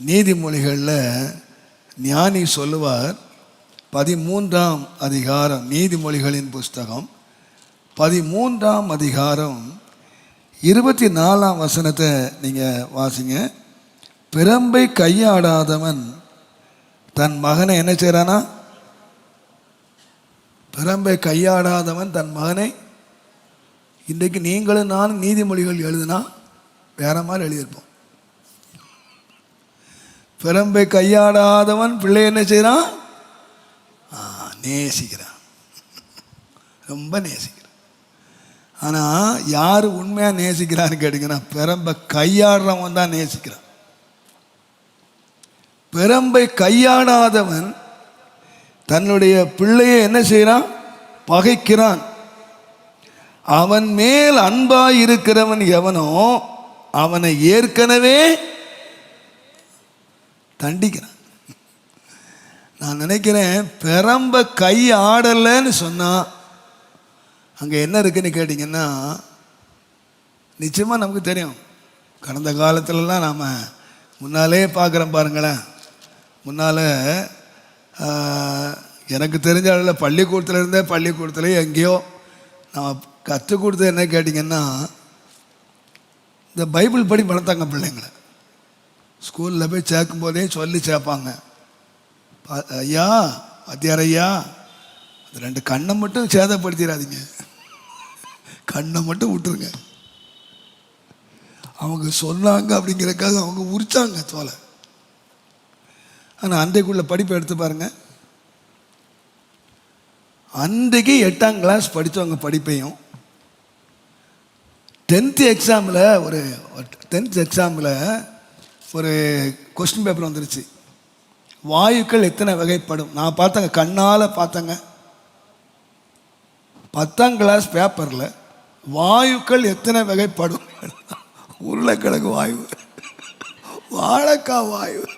நீதிமொழிகளில் ஞானி சொல்லுவார் பதிமூன்றாம் அதிகாரம் நீதிமொழிகளின் புஸ்தகம் பதிமூன்றாம் அதிகாரம் இருபத்தி நாலாம் வசனத்தை நீங்கள் வாசிங்க. பிரம்பை கையாடாதவன் தன் மகனை என்ன செய்கிறானா பிரம்பை கையாடாதவன் தன் மகனை இன்றைக்கு நீங்களும் நானும் நீதிமொழிகள் எழுதுனா வேற மாதிரி எழுதியிருப்போம். பிரம்பை கையாடாதவன் பிள்ளை என்ன செய்கிறான் நேசிக்கிறான். ரொம்ப நேசிக்கிறான். ஆனால் யார் உண்மையாக நேசிக்கிறான்னு கேட்டிங்கன்னா பிரம்பை கையாடுறவன் தான் நேசிக்கிறான். பிரம்பை கையாடாதவன் தன்னுடைய பிள்ளையை என்ன செய்கிறான் பகைக்கிறான். அவன் மேல் அன்பாய் இருக்கிறவன் எவனோ அவனை ஏற்கனவே தண்டிக்கிறான். நான் நினைக்கிறேன் பெரம்ப கை ஆடலைன்னு சொன்னால் அங்கே என்ன இருக்குன்னு கேட்டிங்கன்னா நிச்சயமாக நமக்கு தெரியும். கடந்த காலத்துலலாம் நாம் முன்னாலே பார்க்குறோம் பாருங்களேன். முன்னால் எனக்கு தெரிஞ்ச அளவில் பள்ளிக்கூடத்தில் இருந்தே பள்ளிக்கூடத்துலேயே எங்கேயோ நம்ம கற்றுக் கொடுத்தது என்ன கேட்டிங்கன்னா இந்த பைபிள் படி வளர்த்தாங்க பிள்ளைங்களை. ஸ்கூலில் போய் சேர்க்கும் போதே சொல்லி சேர்ப்பாங்க. பா- ஐயா வாத்தியார் ஐயா அது ரெண்டு கண்ணை மட்டும் சேதப்படுத்திடாதீங்க கண்ணை மட்டும் விட்டுருங்க. அவங்க சொன்னாங்க அப்படிங்கிறக்காக அவங்க உரிச்சாங்க தோலை. ஆனால் அன்றைக்குள்ள படிப்பை எடுத்து பாருங்க. அன்றைக்கு எட்டாம் கிளாஸ் படித்தவங்க படிப்பையும் டென்த்து எக்ஸாமில் ஒரு டென்த் எக்ஸாமில் ஒரு கொஸ்டின் பேப்பர் வந்துருச்சு. வாயுக்கள் எத்தனை வகைப்படும்? நான் பார்த்தேங்க கண்ணால் பார்த்தேங்க. பத்தாம் கிளாஸ் பேப்பரில் வாயுக்கள் எத்தனை வகைப்படும்? உருளைக்கிழங்கு வாயு வாழைக்காய் வாயு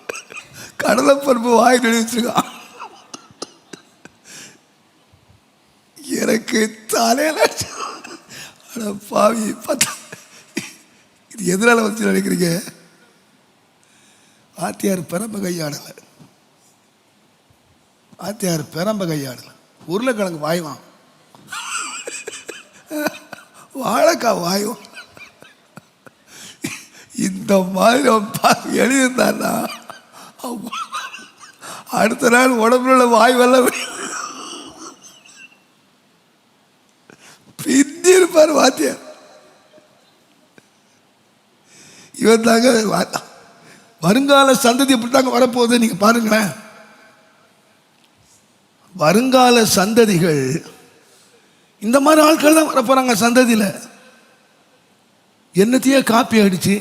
கடலைப்பருப்பு வாயு எழுதி வச்சிருக்கான். எனக்கு தலையில அட பாவி பார்த்தா இது எதனால வச்சு நினைக்கிறீங்க? ஆத்தியார் பெரம்ப கையாடலை. ஆத்தியார் பெரம்ப கையாடலை. உருளைக்கிழங்கு வாய்வான். வாழைக்காய் வாய்வான். இந்த மாதிரி அவன் எழுதியிருந்தான்னா அடுத்த நாள் உடம்புல உள்ள வாய்வெல்லாம் பிந்தி இருப்பார் வாத்தியார். இவன் தாங்க வருங்கால சந்ததி எப்படி தாங்க வரப்போகுது? நீங்கள் பாருங்களேன். வருங்கால சந்ததிகள் இந்த மாதிரி ஆட்கள் தான் வரப்போகிறாங்க சந்ததியில். என்னத்தையோ காப்பி அடித்து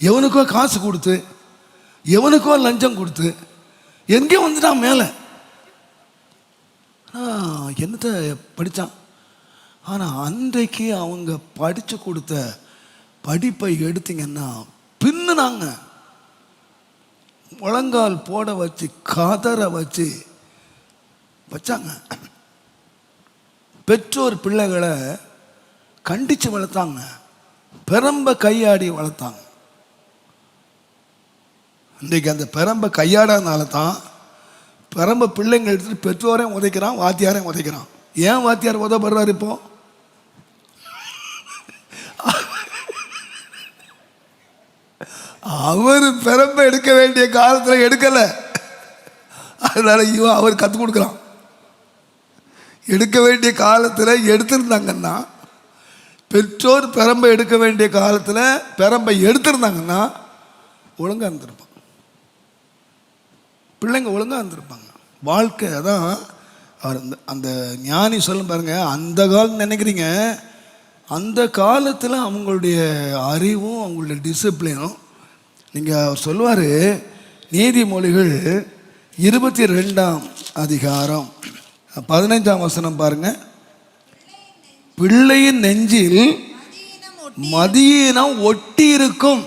எவனுக்கோ காசு கொடுத்து எவனுக்கோ லஞ்சம் கொடுத்து எங்கேயோ வந்துட்டான் மேலே. ஆனால் என்னத்தை படித்தான் ஆனால் அன்றைக்கு அவங்க படித்து கொடுத்த படிப்பை எடுத்தீங்கன்னா பின்னுனாங்க. முழங்கால் போட வச்சு கதற வச்சு வச்சாங்க. பெற்றோர் பிள்ளைகளை கண்டித்து வளர்த்தாங்க. பெரம்ப கையாடி வளர்த்தாங்க. இன்றைக்கு அந்த பெரம்ப கையாடாதனால தான் பெரம்ப பிள்ளைங்க எடுத்துட்டு பெற்றோரையும் உதைக்கிறான் வாத்தியாரையும் உதைக்கிறான். ஏன் வாத்தியார் உதப்படுறாரு இப்போது அவர் பிறம்ப எடுக்க வேண்டிய காலத்தில் எடுக்கலை. அதனால இவன் அவர் கற்றுக் கொடுக்குறான். எடுக்க வேண்டிய காலத்தில் எடுத்திருந்தாங்கன்னா பெற்றோர் பெரம்பை எடுக்க வேண்டிய காலத்தில் பெரம்பை எடுத்திருந்தாங்கன்னா ஒழுங்காக இருந்திருப்பாங்க பிள்ளைங்க ஒழுங்காக இருந்திருப்பாங்க. வாழ்க்கை தான் அவர் அந்த அந்த ஞானி சொல்லும் பாருங்கள் அந்த காலம் நினைக்கிறீங்க அந்த காலத்தில் அவங்களுடைய அறிவும் அவங்களுடைய டிசிப்ளினும் நீங்கள் அவர் சொல்லுவார் நீதிமொழிகள் இருபத்தி ரெண்டாம் அதிகாரம். பதினைஞ்சாம் வசனம் பாருங்க. பிள்ளையின் நெஞ்சில் மதியீனம் ஒட்டி இருக்கும்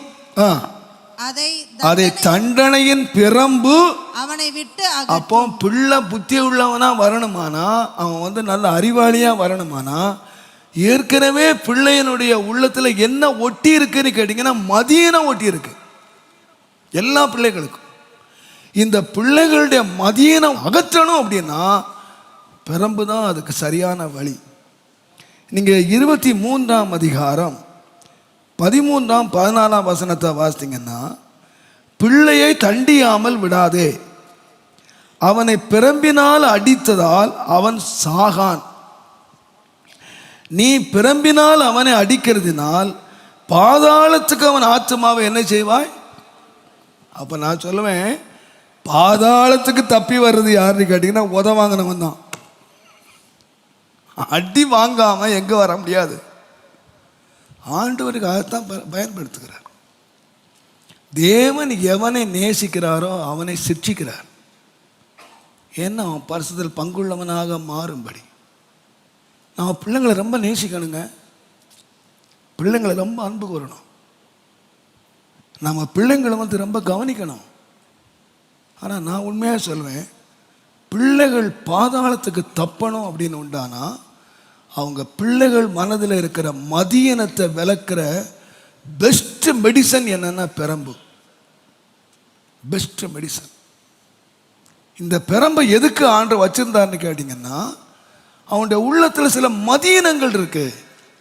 அதை தண்டனையின் பிரம்பு அவனை விட்டு அப்போ பிள்ளை புத்தி உள்ளவனா வரணுமானா? அவன் வந்து நல்ல அறிவாளியா வரணுமானா? ஏற்கனவே பிள்ளையனுடைய உள்ளத்துல என்ன ஒட்டி இருக்குன்னு கேட்டிங்கன்னா மதியனம் ஒட்டி இருக்கு எல்லா பிள்ளைகளுக்கும். இந்த பிள்ளைகளுடைய மதியனம் அகற்றணும் அப்படின்னா பிரம்பு தான் அதுக்கு சரியான வழி. நீங்கள் இருபத்தி மூன்றாம் அதிகாரம் பதிமூன்றாம் பதினாலாம் வசனத்தை வாசித்தீங்கன்னா பிள்ளையை தண்டியாமல் விடாதே. அவனை பிரம்பினால் அடித்ததால் அவன் சாகான். நீ பிரம்பினால் அவனை அடிக்கிறதுனால் பாதாளத்துக்கு அவன் ஆத்மாவை என்ன செய்வாய்? அப்போ நான் சொல்லுவேன் பாதாளத்துக்கு தப்பி வர்றது யாருன்னு கேட்டிங்கன்னா உத வாங்கினவன் தான். அடி வாங்காமல் எங்கே வர முடியாது. ஆண்டவருக்கு அதைத்தான் ப- பயன்படுத்துகிறார். தேவன் எவனை நேசிக்கிறாரோ அவனை சிட்சிக்கிறார் ஏன்னா அவன் பரிசுதல் பங்குள்ளவனாக மாறும்படி. நம்ம பிள்ளைங்களை ரொம்ப நேசிக்கணுங்க. பிள்ளைங்களை ரொம்ப அன்பு கூறணும். நம்ம பிள்ளைங்களை வந்து ரொம்ப கவனிக்கணும். ஆனால் நான் உண்மையாக சொல்லுவேன் பிள்ளைகள் பாதாளத்துக்கு தப்பணும் அப்படின்னு உண்டானா அவங்க பிள்ளைகள் மனதில் இருக்கிற மதியனத்தை விளக்குற பெஸ்ட் மெடிசன் என்னன்னா பெரம்பு. பெஸ்ட் மெடிசன் இந்த பெரம்பை எதுக்கு ஆண்டு வச்சிருந்தாருன்னு கேட்டிங்கன்னா அவனுடைய உள்ளத்தில் சில மதியனங்கள் இருக்கு.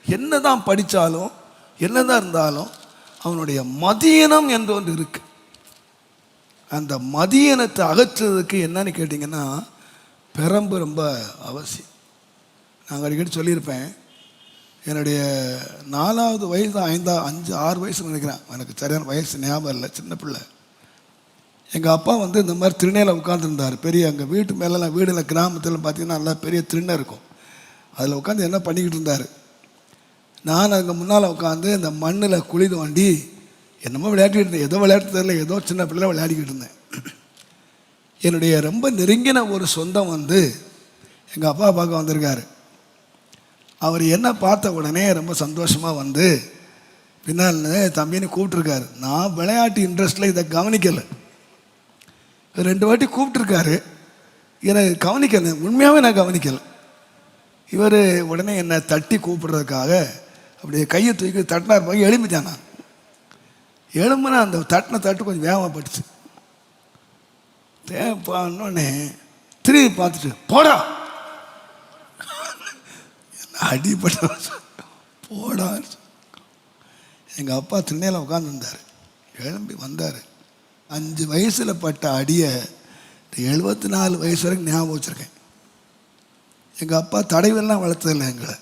என்னதான் படித்தாலும் என்னதான் இருந்தாலும் அவனுடைய மதியனம் என்று ஒன்று இருக்கு. அந்த மதியனத்தை அகற்றுறதுக்கு என்னன்னு கேட்டிங்கன்னா பெரம்பு ரொம்ப அவசியம். நாங்கள் அடிக்கடி சொல்லியிருப்பேன் என்னுடைய நாலாவது வயசு ஐந்தா அஞ்சு ஆறு வயசு நினைக்கிறேன். எனக்கு சரியான வயசு ஞாபகம் இல்லை சின்ன பிள்ளை. எங்கள் அப்பா வந்து இந்த மாதிரி திருநையில் உட்காந்துருந்தார் பெரிய எங்கள் வீட்டு மேலெலாம் வீடுல கிராமத்தில் பார்த்தீங்கன்னா நல்லா பெரிய திருநை இருக்கும். அதில் உட்காந்து என்ன பண்ணிக்கிட்டு இருந்தார்? நான் அங்கே முன்னால் உட்காந்து இந்த மண்ணில் குழி தோண்டி என்னமோ விளையாடிட்டு இருந்தேன். ஏதோ விளையாட்டு தெரியல ஏதோ சின்ன பிள்ளைல விளையாடிக்கிட்டு இருந்தேன். என்னுடைய ரொம்ப நெருங்கின ஒரு சொந்தம் வந்து எங்கள் அப்பா பார்க்க வந்திருக்காரு. அவர் என்ன பார்த்த உடனே ரொம்ப சந்தோஷமாக வந்து பின்னால் தம்பின்னு கூப்பிட்ருக்காரு நான் விளையாட்டு இன்ட்ரெஸ்ட்டில் இதை கவனிக்கலை. ரெண்டு வாட்டி கூப்பிட்ருக்காரு எனக்கு கவனிக்கலை. உண்மையாகவே நான் கவனிக்கலை. இவர் உடனே என்னை தட்டி கூப்பிடுறதுக்காக அப்படியே கையை தூக்கி தட்டினார் போய் எழும்பிட்டேன் நான். எழும்புனா அந்த தட்டின தட்டு கொஞ்சம் வேகமாகப்பட்டுச்சு பட்டுச்சு. திரும்பி பார்த்துட்டு போடா. அடிப்பட்ட போடா. எங்கள் அப்பா திண்ணையில் உட்காந்துருந்தார் எழும்பி வந்தார். அஞ்சு வயசில் பட்ட அடியை எழுபத்தி நாலு வயசு வரைக்கும் ஞாபகம் வச்சுருக்கேன். எங்கள் அப்பா தடைவெல்லாம் வளர்த்ததில்லை எங்களை.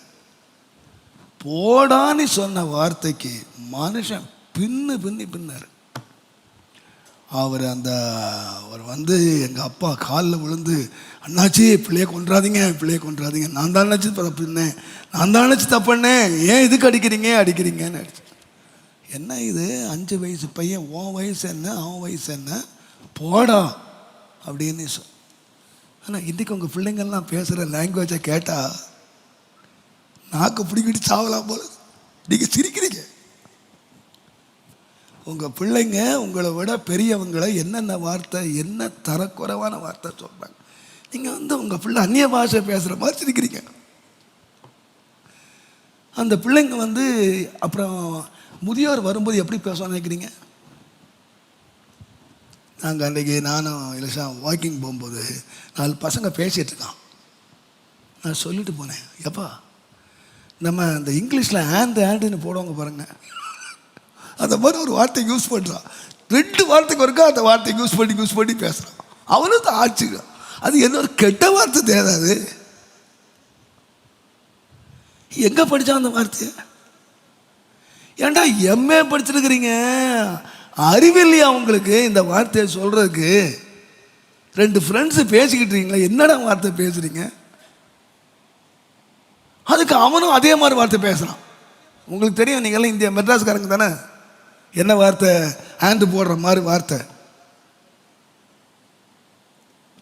போடான்னு சொன்ன வார்த்தைக்கு மனுஷன் பின்னு பின்னி பின்னார். அவர் அந்த அவர் வந்து எங்கள் அப்பா காலில் விழுந்து அண்ணாச்சி பிள்ளைய கொன்றாதீங்க பிள்ளைய கொன்றாதீங்க. நான் தான் அண்ணாச்சி பின்னேன் நான் தான் அண்ணாச்சி தப்பண்ணேன் ஏன் இதுக்கு அடிக்கிறீங்க அடிக்கிறீங்கன்னு அடிச்சு என்ன இது? அஞ்சு வயசு பையன் உன் வயசு என்ன? அவன் வயசு என்ன? போடா அப்படின்னு சொ ஆனால் இன்றைக்கி உங்கள் பிள்ளைங்கள்லாம் பேசுகிற லாங்குவேஜை கேட்டால் நாக்கு பிடிக்கிட்டு சாவலாம் போல. நீங்கள் சிரிக்கிறீங்க. உங்கள் பிள்ளைங்க உங்களை விட பெரியவங்களை என்னென்ன வார்த்தை என்ன தரக்குறைவான வார்த்தை சொல்கிறாங்க நீங்கள் வந்து உங்கள் பிள்ளை அந்நிய பாஷை பேசுகிற மாதிரி சிரிக்கிறீங்க. அந்த பிள்ளைங்க வந்து அப்புறம் முதியோர் வரும்போது எப்படி பேசுவான்னு நினைக்கிறீங்க நாங்கள் அன்றைக்கி நானும் இலசா வாக்கிங் போகும்போது நாலு பசங்க பேசிகிட்டு இருக்கான். நான் சொல்லிட்டு போனேன் எப்பா நம்ம இந்த இங்கிலீஷில் ஆண்ட் ஆண்டுன்னு போடுவாங்க பாருங்க. அந்த மாதிரி ஒரு வார்த்தை யூஸ் பண்ணுறான் ரெண்டு வார்த்தைக்கு ஒருக்கா அந்த வார்த்தை யூஸ் பண்ணி யூஸ் பண்ணி பேசுகிறான் அவனும் தான் ஆட்சி அது என்ன ஒரு கெட்ட வார்த்தை தேடாது எங்கே படித்தான் அந்த வார்த்தையை? ஏன்டா எம்ஏ படிச்சிருக்கிறீங்க? அறிவில்லையா உங்களுக்கு? இந்த வார்த்தையை சொல்கிறதுக்கு ரெண்டு ஃப்ரெண்ட்ஸு பேசிக்கிட்டு இருக்கீங்களா? என்னடா வார்த்தை பேசுகிறீங்க அதுக்கு அவனும் அதே மாதிரி வார்த்தை பேசுகிறான் உங்களுக்கு தெரியும் நீங்கள்லாம் இந்தியா மெட்ராஸ்காரங்க தானே? என்ன வார்த்தை? ஹேண்டு போடுற மாதிரி வார்த்தை.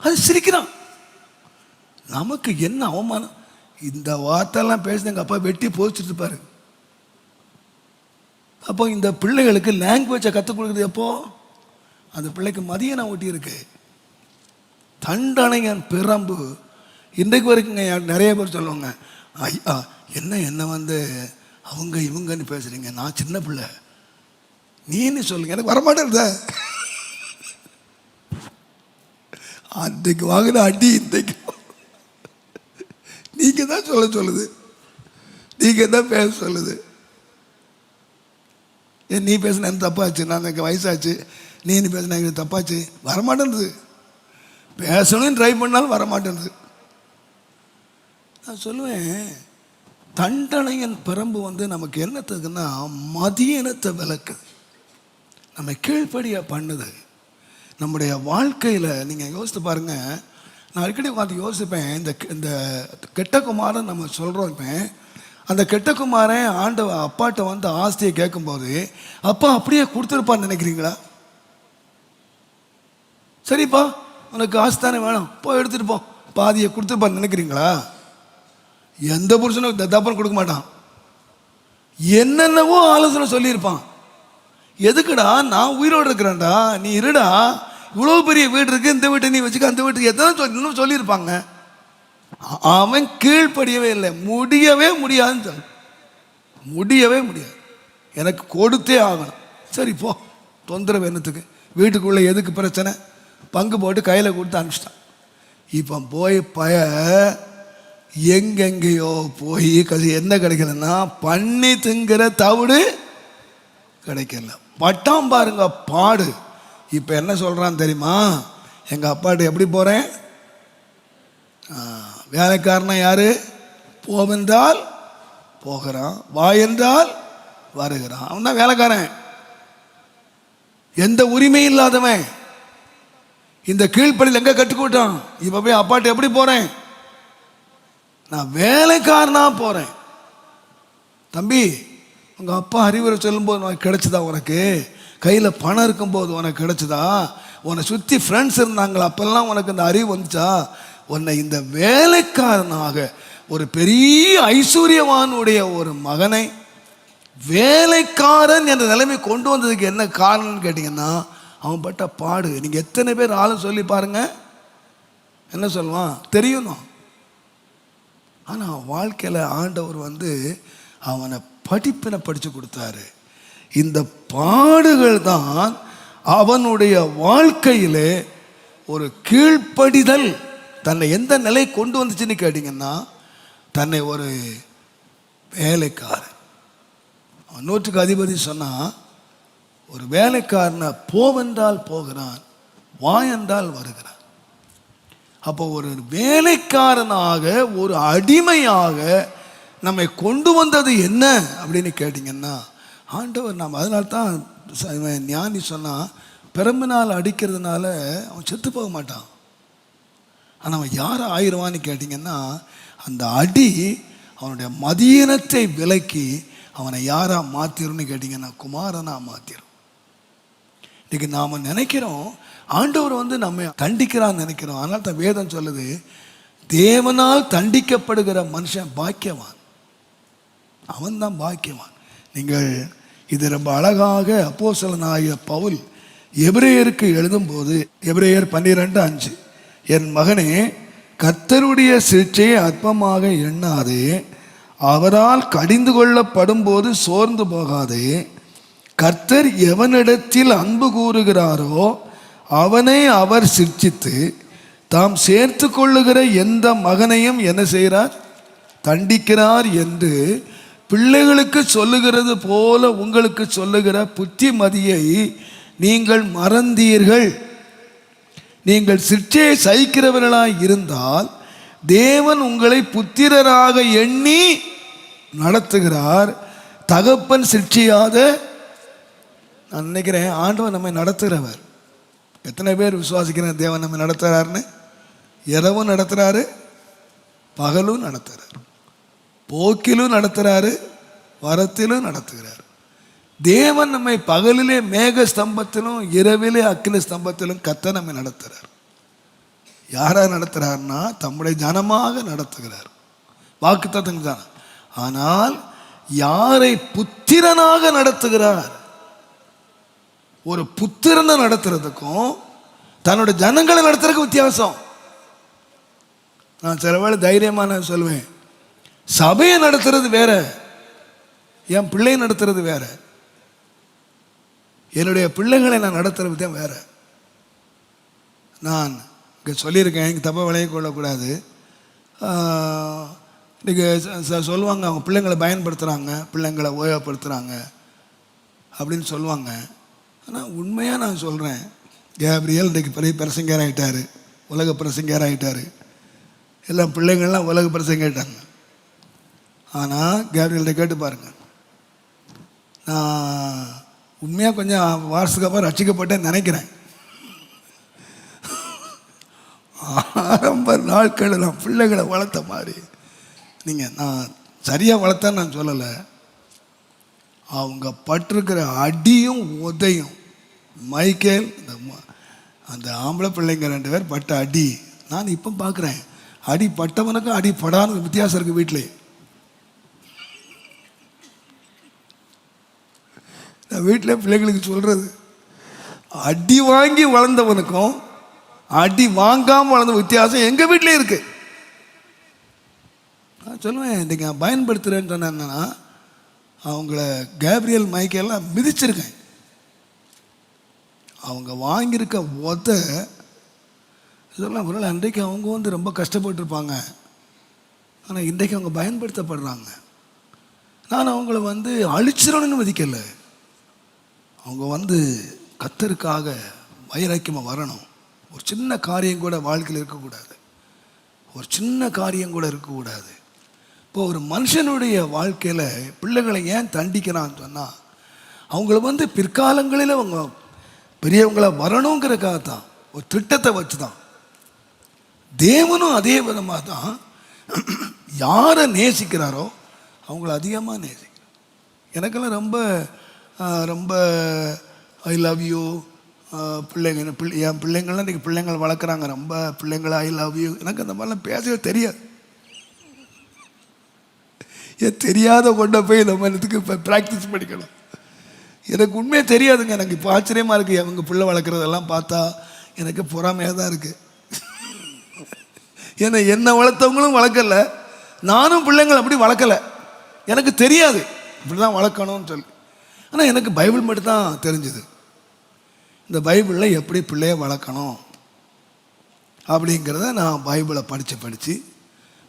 அது சிரிக்கிறான். நமக்கு என்ன அவமானம்? இந்த வார்த்தைலாம் பேசி எங்கள் அப்பா வெட்டி போதிச்சுட்டு இருப்பாரு. அப்போ இந்த பிள்ளைகளுக்கு லாங்குவேஜை கற்றுக் கொடுக்குறது எப்போ? அந்த பிள்ளைக்கு மதியம் நான் ஒட்டியிருக்கு தண்டனையன் பிறம்பு இன்றைக்கு வரைக்குங்க நிறைய பேர் சொல்லுவாங்க ஐயா என்ன என்ன வந்து அவங்க இவங்கன்னு பேசுகிறீங்க நான் சின்ன பிள்ளை. நீன்னு சொல்லுங்க. எனக்கு வரமாட்டேன் அன்றைக்கு வாங்கின அடி இன்றைக்கு. நீங்க தான் சொல்ல சொல்லுது. நீங்க தான் பேச சொல்லுது. ஏன் நீ பேசின எனக்கு தப்பாச்சு. நான் எனக்கு வயசாச்சு. நீ பேசினா எனக்கு தப்பாச்சு. வரமாட்டேன்து பேசணும்னு ட்ரை பண்ணாலும் வரமாட்டேன்து நான் சொல்லுவேன் தண்டனையின் பிரம்பு வந்து நமக்கு என்னத்துக்குன்னா மதியனத்தை விளக்குது. நம்ம கீழ்ப்படியாக பண்ணுது. நம்முடைய வாழ்க்கையில் நீங்கள் யோசித்து பாருங்கள் நான் அடிக்கடி உட்காந்து யோசிப்பேன் இந்த இந்த கெட்ட குமாரன் நம்ம சொல்கிறோம் இப்போ அந்த கெட்ட குமாரன் ஆண்ட அப்பாட்ட வந்து ஆஸ்தியை கேட்கும்போது அப்பா அப்படியே கொடுத்துருப்பான்னு நினைக்கிறீங்களா? சரிப்பா உனக்கு ஆஸ்தி தானே வேணும் போய் எடுத்துகிட்டு போ பாதியை கொடுத்துருப்பான்னு நினைக்கிறீங்களா? எந்த புருஷனும் தப்பான்னு கொடுக்க மாட்டான். என்னென்னவோ ஆலோசனை சொல்லியிருப்பான். எதுக்குடா நான் உயிரோடு இருக்கிறேன்டா நீ இருடா இவ்வளோ பெரிய வீடு இருக்குது இந்த வீட்டை நீ வச்சுக்க அந்த வீட்டுக்கு எத்தனை சொல்லி இன்னும் சொல்லியிருப்பாங்க. அவன் கீழ்ப்படியவே இல்லை. முடியவே முடியாதுன்னு சொல். முடியவே முடியாது. எனக்கு கொடுத்தே ஆகணும். சரி போ. தொந்தரவு என்னத்துக்கு? வீட்டுக்குள்ளே எதுக்கு பிரச்சனை? பங்கு போட்டு கையில் கொடுத்து அனுப்பிச்சிட்டான். இப்போ போய் பய எங்கெங்கேயோ போய் கசி என்ன கிடைக்கலன்னா பண்ணி திங்கிற தவிடு கிடைக்கல. பட்டாம் பாருங்க பாடு. இப்போ என்ன சொல்கிறான் தெரியுமா? எங்கள் அப்பாட்ட எப்படி போகிறேன் வேலைக்காரனா யார்? போவென்றால் போகிறான் வா என்றால் வருகிறான். அவன் தான் வேலைக்காரன். எந்த உரிமை இல்லாதவன். இந்த கீழ்ப்படியில் எங்கே கற்றுக்கிட்டான் இப்போ போய் அப்பாட்ட எப்படி போகிறேன் நான் வேலைக்காரனாக போகிறேன் தம்பி உங்கள் அப்பா அறிவுரை சொல்லும்போது உனக்கு கிடைச்சதா உனக்கு? கையில் பணம் இருக்கும்போது உனக்கு கிடைச்சதா? உன்னை சுற்றி ஃப்ரெண்ட்ஸ் இருந்தாங்களா? அப்போல்லாம் உனக்கு இந்த அறிவு வந்துச்சா? உன்னை இந்த வேலைக்காரனாக ஒரு பெரிய ஐஸ்வர்யவானுடைய ஒரு மகனை வேலைக்காரன் என்ற நிலைமை கொண்டு வந்ததுக்கு என்ன காரணம்னு கேட்டிங்கன்னா அவன் பட்ட பாடு. நீங்கள் எத்தனை பேர் ஆளும் சொல்லி பாருங்கள் என்ன சொல்லுவான்? தெரியணும் ஆனால் வாழ்க்கையில் ஆண்டவர் வந்து அவனை படிப்பினை படித்து கொடுத்தாரு. இந்த பாடுகள் தான் அவனுடைய வாழ்க்கையிலே ஒரு கீழ்ப்படிதல். தன்னை எந்த நிலை கொண்டு வந்துச்சுன்னு கேட்டிங்கன்னா தன்னை ஒரு வேலைக்காரன். அவன் நூற்றுக்கு அதிபதி சொன்னால் ஒரு வேலைக்காரனை போவென்றால் போகிறான் வா என்றால் வருகிறான். அப்போ ஒரு வேலைக்காரனாக ஒரு அடிமையாக நம்மை கொண்டு வந்தது என்ன அப்படின்னு கேட்டிங்கன்னா ஆண்டவர் நாம் அதனால தான் ஞானி சொன்னான் பெரும்பினால் அடிக்கிறதுனால அவன் செத்து போக மாட்டான். ஆனால் அவன் யார் ஆயிடுவான்னு கேட்டிங்கன்னா அந்த அடி அவனுடைய மதியனத்தை விலக்கி அவனை யாராக மாற்றிடும்னு கேட்டிங்கன்னா குமாரனாக மாற்றிடும் இன்னைக்கு நாம் நினைக்கிறோம் ஆண்டவர் வந்து நம்ம தண்டிக்கிறான்னு நினைக்கிறோம். ஆனால் தான் வேதம் சொல்லுது தேவனால் தண்டிக்கப்படுகிற மனுஷன் பாக்கியவான். அவன் தான் பாக்கியவான். நீங்கள் இது ரொம்ப அழகாக அப்போஸ்தலனாகிய பவுல் எபிரேயருக்கு எழுதும்போது எபிரேயர் பன்னிரெண்டு அஞ்சு என் மகனே கர்த்தருடைய சிகிச்சையை அற்பமாக எண்ணாதே அவரால் கடிந்து கொள்ளப்படும் போது சோர்ந்து போகாதே கர்த்தர் எவனிடத்தில் அன்பு கூறுகிறாரோ அவனை அவர் சிர்ச்சித்து தாம் சேர்த்து கொள்ளுகிற எந்த மகனையும் என்ன செய்கிறார்? தண்டிக்கிறார் என்று பிள்ளைகளுக்கு சொல்லுகிறது போல உங்களுக்கு சொல்லுகிற புத்திமதியை நீங்கள் மறந்தீர்கள். நீங்கள் சிற்றையை சகிக்கிறவர்களாய் இருந்தால் தேவன் உங்களை புத்திரராக எண்ணி நடத்துகிறார். தகப்பன் சிற்சியாத நான் நினைக்கிறேன் ஆண்டவர் நம்மை நடத்துகிறவர். எத்தனை பேர் விசுவாசிக்கிறேன் தேவன் நம்மை நடத்துகிறாருன்னு இரவும் நடத்துகிறாரு பகலும் நடத்துகிறார் போக்கிலும் நடத்துகிறாரு வரத்திலும் நடத்துகிறார். தேவன் நம்மை பகலிலே மேக ஸ்தம்பத்திலும் இரவிலே அக்கினி ஸ்தம்பத்திலும் கத்த நம்மை நடத்துகிறார் யாராக நடத்துகிறார்னா தம்முடைய ஜனமாக நடத்துகிறார். வாக்கு தான். ஆனால் யாரை புத்திரனாக நடத்துகிறார்? ஒரு புத்திரனை நடத்துறதுக்கும் தன்னோட ஜனங்களை நடத்துறதுக்கும் வித்தியாசம். நான் சில வேளை நான் சொல்லுவேன் சபையை நடத்துறது வேற என் பிள்ளையை நடத்துறது வேற. என்னுடைய பிள்ளைகளை நான் நடத்துறது தான் வேற. நான் இங்கே சொல்லியிருக்கேன் இங்கே தப்பாக விளைய கொள்ளக்கூடாது. இன்றைக்கி சொல்லுவாங்க அவங்க பிள்ளைங்களை பயன்படுத்துகிறாங்க பிள்ளைங்களை ஓயப்படுத்துகிறாங்க அப்படின்னு சொல்லுவாங்க. ஆனால் உண்மையாக நான் சொல்கிறேன் கேப்ரியல் இன்றைக்கு பெரிய பிரசங்கர் ஆகிட்டார் உலக பிரசங்கர் ஆகிட்டார் எல்லாம் பிள்ளைங்கள்லாம் உலக பிரசங்க ஆகிட்டாங்க ஆனால் கேப்ரியல்கிட்ட கேட்டு பாருங்கள் நான் உண்மையாக கொஞ்சம் வாரத்துக்கு அப்புறம் ரசிக்கப்பட்டேன்னு நினைக்கிறேன். ஆரம்ப நாட்களில் நான் பிள்ளைகளை வளர்த்த மாதிரி. நீங்கள் நான் சரியாக வளர்த்தேன்னு நான் சொல்லலை. அவங்க பட்டிருக்கிற அடியும் உதையும். மைக்கேல் இந்த ம- அந்த ஆம்பளை பிள்ளைங்க ரெண்டு பேர் பட்ட அடி. நான் இப்போ பார்க்குறேன் அடி பட்டவனுக்கும் அடி படாத வித்தியாசம் இருக்குது வீட்டிலே நான் வீட்டில் பிள்ளைங்களுக்கு சொல்கிறது அடி வாங்கி வளர்ந்தவனுக்கும் அடி வாங்காமல் வளர்ந்த வித்தியாசம் எங்கள் வீட்டிலே இருக்குது நான் சொல்லுவேன் இன்றைக்கி நான் பயன்படுத்துகிறேன்னு சொன்னேன் அவங்கள கேப்ரியல் மைக்கெல்லாம் மிதிச்சிருக்கேன். அவங்க வாங்கியிருக்க உத இதெல்லாம் ஒருவேளை அன்றைக்கு அவங்க வந்து ரொம்ப கஷ்டப்பட்டிருப்பாங்க. ஆனால் இன்றைக்கு அவங்க பயன்படுத்தப்படுறாங்க. நான் அவங்கள வந்து அழிச்சிடணும்னு மதிக்கலை. அவங்க வந்து கத்தருக்காக வைராக்கியமாக வரணும். ஒரு சின்ன காரியம் கூட வாழ்க்கையில் இருக்கக்கூடாது. ஒரு சின்ன காரியம் கூட இருக்கக்கூடாது. இப்போ ஒரு மனுஷனுடைய வாழ்க்கையில் பிள்ளைகளை ஏன் தண்டிக்கிறான்னு சொன்னால் அவங்கள வந்து பிற்காலங்களில் அவங்க பெரியவங்களாக வரணுங்கிறக்காக தான் ஒரு திட்டத்தை வச்சு தான் தேவனும் அதே விதமாக தான் யாரை நேசிக்கிறாரோ அவங்கள அதிகமாக நேசிக்கிறார். எனக்கெல்லாம் ரொம்ப ரொம்ப ஐ லவ் யூ பிள்ளைங்க பிள்ளை என் பிள்ளைங்கள்லாம் இன்றைக்கி பிள்ளைங்கள் வளர்க்குறாங்க. ரொம்ப பிள்ளைங்களை ஐ லவ் யூ எனக்கு அந்த மாதிரிலாம் பேசவே தெரியாது. தெரியாத கொண்ட போய் நம்ம இதுக்கு இப்போ ப்ராக்டிஸ் பண்ணிக்கணும். எனக்கு உண்மையே தெரியாதுங்க. எனக்கு இப்போ ஆச்சரியமாக இருக்குது அவங்க பிள்ளை வளர்க்குறதெல்லாம் பார்த்தா எனக்கு பொறாமையாக தான் இருக்குது ஏன்னா என்னை வளர்த்தவங்களும் வளர்க்கல. நானும் பிள்ளைங்களை அப்படி வளர்க்கலை. எனக்கு தெரியாது. இப்படி தான் வளர்க்கணும்னு சொல்லி. ஆனால் எனக்கு பைபிள் மட்டும்தான் தெரிஞ்சுது. இந்த பைபிளில் எப்படி பிள்ளைய வளர்க்கணும் அப்படிங்கிறத நான் பைபிளை படித்து படித்து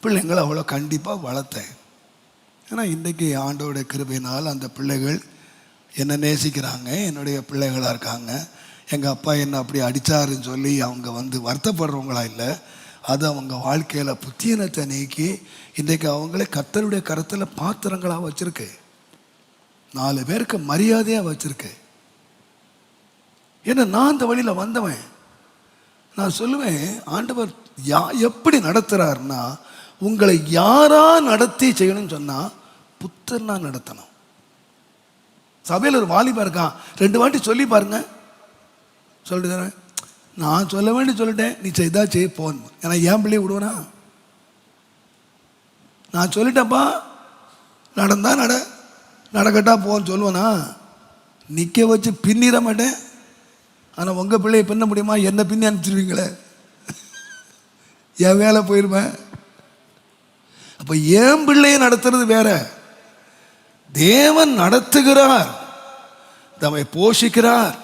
பிள்ளைங்களை அவ்வளோ கண்டிப்பாக வளர்த்தேன். ஏன்னா இன்றைக்கி ஆண்டோட கிருபையினால் அந்த பிள்ளைகள் என்னை நேசிக்கிறாங்க என்னுடைய பிள்ளைகளாக இருக்காங்க. எங்கள் அப்பா என்ன அப்படி அடித்தாருன்னு சொல்லி அவங்க வந்து வருத்தப்படுறவங்களா இல்லை. அது அவங்க வாழ்க்கையில் புத்தியனத்தை நீக்கி இன்றைக்கு அவங்களே கத்தருடைய கரத்தில் பாத்திரங்களாக வச்சுருக்கு. நாலு பேருக்கு மரியாதையாக வச்சுருக்கு. ஏன்னா நான் அந்த வழியில் வந்தவன். நான் சொல்லுவேன் ஆண்டவர் யா எப்படி நடத்துகிறாருன்னா உங்களை யாராக நடத்தி செய்யணும்னு சொன்னால் புத்தர்னா நடத்தணும். சபையில் ஒரு வாலிபா இருக்கான். ரெண்டு வாட்டி சொல்லி பாருங்க. சொல்லிட்டு தரேன். நான் சொல்ல வேண்டி சொல்லிட்டேன். நீ செய்தா செய்ய போன். ஏன்னா ஏன் பிள்ளைய விடுவனா? நான் சொல்லிட்டேன்ப்பா. நடந்தா நட. நடக்கட்டா போன்னு சொல்லுவேனா? நிற்க வச்சு பின்னிட மாட்டேன். ஆனால் உங்கள் பிள்ளையை பின்ன முடியுமா? என்ன பின்னி அனுப்பிச்சிருவீங்களே? என் வேலை போயிருவேன் அப்போ என் பிள்ளையை நடத்துறது வேறு. தேவன் நடத்துகிறார். நம்மை போஷிக்கிறார்.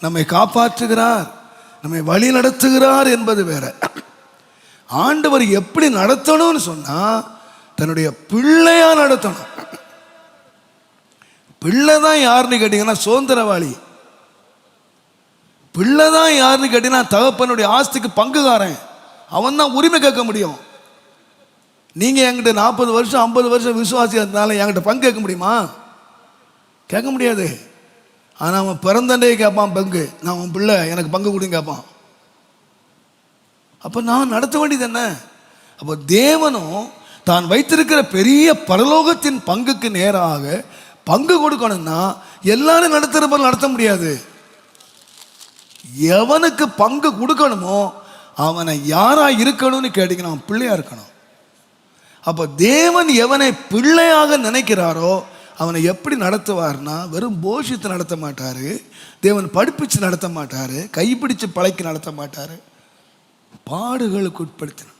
நம்மை காப்பாற்றுகிறார். நம்மை வழி நடத்துகிறார் என்பது வேற. ஆண்டவர் எப்படி நடத்தணும்னு சொன்னால் தன்னுடைய பிள்ளையா நடத்தணும். பிள்ளை தான் யாருன்னு கேட்டீங்கன்னா சுதந்திரவாளி. பிள்ளை தான் யாருன்னு கேட்டீங்கன்னா தகப்பனுடைய ஆஸ்திக்கு பங்குகாரன் அவன் தான் உரிமை கேட்க முடியும். நீங்கள் என்கிட்ட நாற்பது வருஷம் ஐம்பது வருஷம் விசுவாசியாக இருந்தாலும் என்கிட்ட பங்கு கேட்க முடியுமா? கேட்க முடியாது. ஆனால் அவன் பிறந்தண்டே கேட்பான் பங்கு. நான் உன் பிள்ளை எனக்கு பங்கு கொடுங்க கேட்பான். அப்போ நான் நடத்த வேண்டியது என்ன? அப்போ தேவனும் தான் வைத்திருக்கிற பெரிய பரலோகத்தின் பங்குக்கு நேராக பங்கு கொடுக்கணும்னா எல்லாரும் நடத்துகிற போல நடத்த முடியாது. எவனுக்கு பங்கு கொடுக்கணுமோ அவனை யாராக இருக்கணும்னு கேட்டீங்கன்னா அவன் பிள்ளையாக இருக்கணும். அப்போ தேவன் எவனை பிள்ளையாக நினைக்கிறாரோ அவனை எப்படி நடத்துவார்னா வெறும் போஷித்து நடத்த மாட்டார் தேவன் படிப்பிச்சு நடத்த மாட்டார் கைப்பிடிச்சு பழக்கி நடத்த மாட்டார். பாடுகளுக்கு உட்படுத்தினார்.